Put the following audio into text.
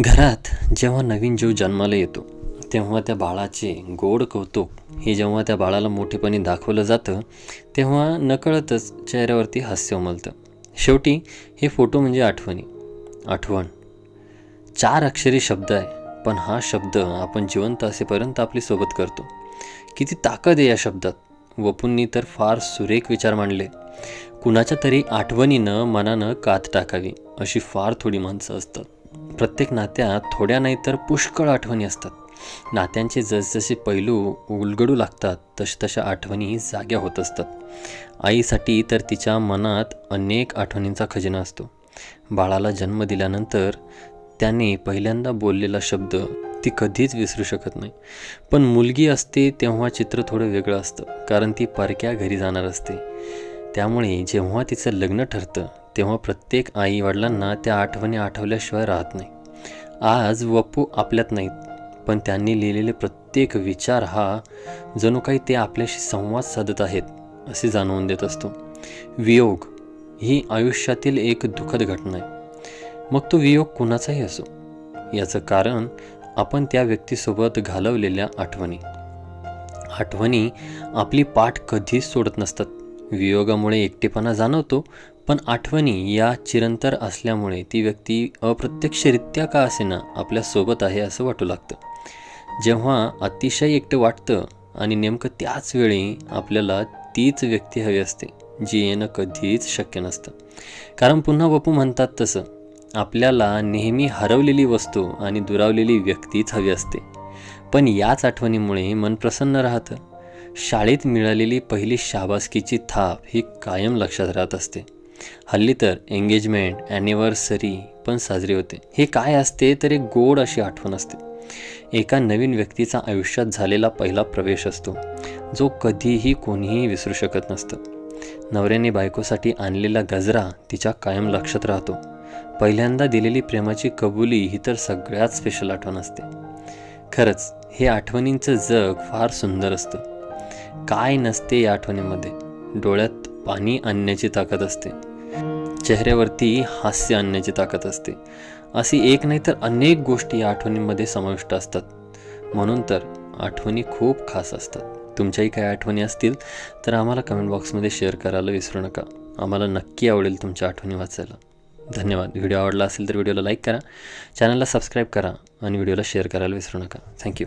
घरात जेव्हा नवीन जीव जन्माला येतो तेव्हा त्या बाळाचे गोड कौतुक हे जेव्हा त्या बाळाला मोठेपणी दाखवलं जातं तेव्हा नकळतच चेहऱ्यावरती हास्य उमलतं. शेवटी हे फोटो म्हणजे आठवणी. आठवण. चार अक्षरी शब्द आहे पण हा शब्द आपण जिवंत असेपर्यंत आपली सोबत करतो. किती ताकद आहे या शब्दात. वपूंनी तर फार सुरेख विचार मांडले. कुणाच्या तरी आठवणीनं मनानं कात टाकावी अशी फार थोडी माणसं असतात. प्रत्येक नात्यात थोड्या नाही तर पुष्कळ आठवणी असतात. नात्यांचे जसजसे पैलू उलगडू लागतात तश तशा आठवणी जाग्या होत असतात. आईसाठी तर तिच्या मनात अनेक आठवणींचा खजिना असतो. बाळाला जन्म दिल्यानंतर त्याने पहिल्यांदा बोललेला शब्द ती कधीच विसरू शकत नाही. पण मुलगी असते तेव्हा चित्र थोडं वेगळं असतं कारण ती परक्या घरी जाणार असते. त्यामुळे जेव्हा तिचं लग्न ठरतं तेव्हा प्रत्येक आई वडिलांना त्या आठवणी आठवल्याशिवाय राहत नाही. आज वपू आपल्यात नाहीत पण त्यांनी लिहिलेले प्रत्येक विचार हा जणू काही ते आपल्याशी संवाद साधत आहेत असे जाणवून देत असतो. वियोग ही आयुष्यातील एक दुःखद घटना आहे. मग तो वियोग कुणाचाही असो याचं कारण आपण त्या व्यक्तीसोबत घालवलेल्या आठवणी. आठवणी आपली पाठ कधीच सोडत नसतात. वियोगामुळे एकटेपणा जाणवतो पण आठवणी या चिरंतर असल्यामुळे ती व्यक्ती अप्रत्यक्षरित्या का असेना आपल्यासोबत आहे असं वाटू लागतं. जेव्हा अतिशय एकटं वाटतं आणि नेमकं त्याच वेळी आपल्याला तीच व्यक्ती हवी असते जी येणं कधीच शक्य नसतं. कारण पुन्हा बपू म्हणतात तसं आपल्याला नेहमी हरवलेली वस्तू आणि दुरावलेली व्यक्तीच हवी असते. पण याच आठवणीमुळे मन प्रसन्न राहतं. शाळेत मिळालेली पहिली शाबासकीची थाप ही कायम लक्षात राहत असते. हल्ली तर एंगेजमेंट ॲनिव्हर्सरी पण साजरी होते. हे काय असते तर एक गोड अशी आठवण असते. एका नवीन व्यक्तीचा आयुष्यात झालेला पहिला प्रवेश असतो जो कधीही कोणीही विसरू शकत नसतं. नवऱ्याने बायकोसाठी आणलेला गजरा तिच्या कायम लक्षात राहतो. पहिल्यांदा दिलेली प्रेमाची कबुली ही तर सगळ्यात स्पेशल आठवण असते. खरंच हे आठवणींचं जग फार सुंदर असतं. काय नसते या आठवणीमध्ये? डोळ्यात पाणी आणण्याची ताकद असते. चेहऱ्यावरती हास्य आणण्याची ताकद असते. अशी एक नाही तर अनेक गोष्टी या आठवणींमध्ये समाविष्ट असतात. म्हणून तर आठवणी खूप खास असतात. तुमच्याही काही आठवणी असतील तर आम्हाला कमेंट बॉक्समध्ये शेअर करायला विसरू नका. आम्हाला नक्की आवडेल तुमच्या आठवणी वाचायला. धन्यवाद. व्हिडिओ आवडला असेल तर व्हिडिओला लाईक करा. चॅनलला सबस्क्राईब करा आणि व्हिडिओला शेअर करायला विसरू नका. थँक्यू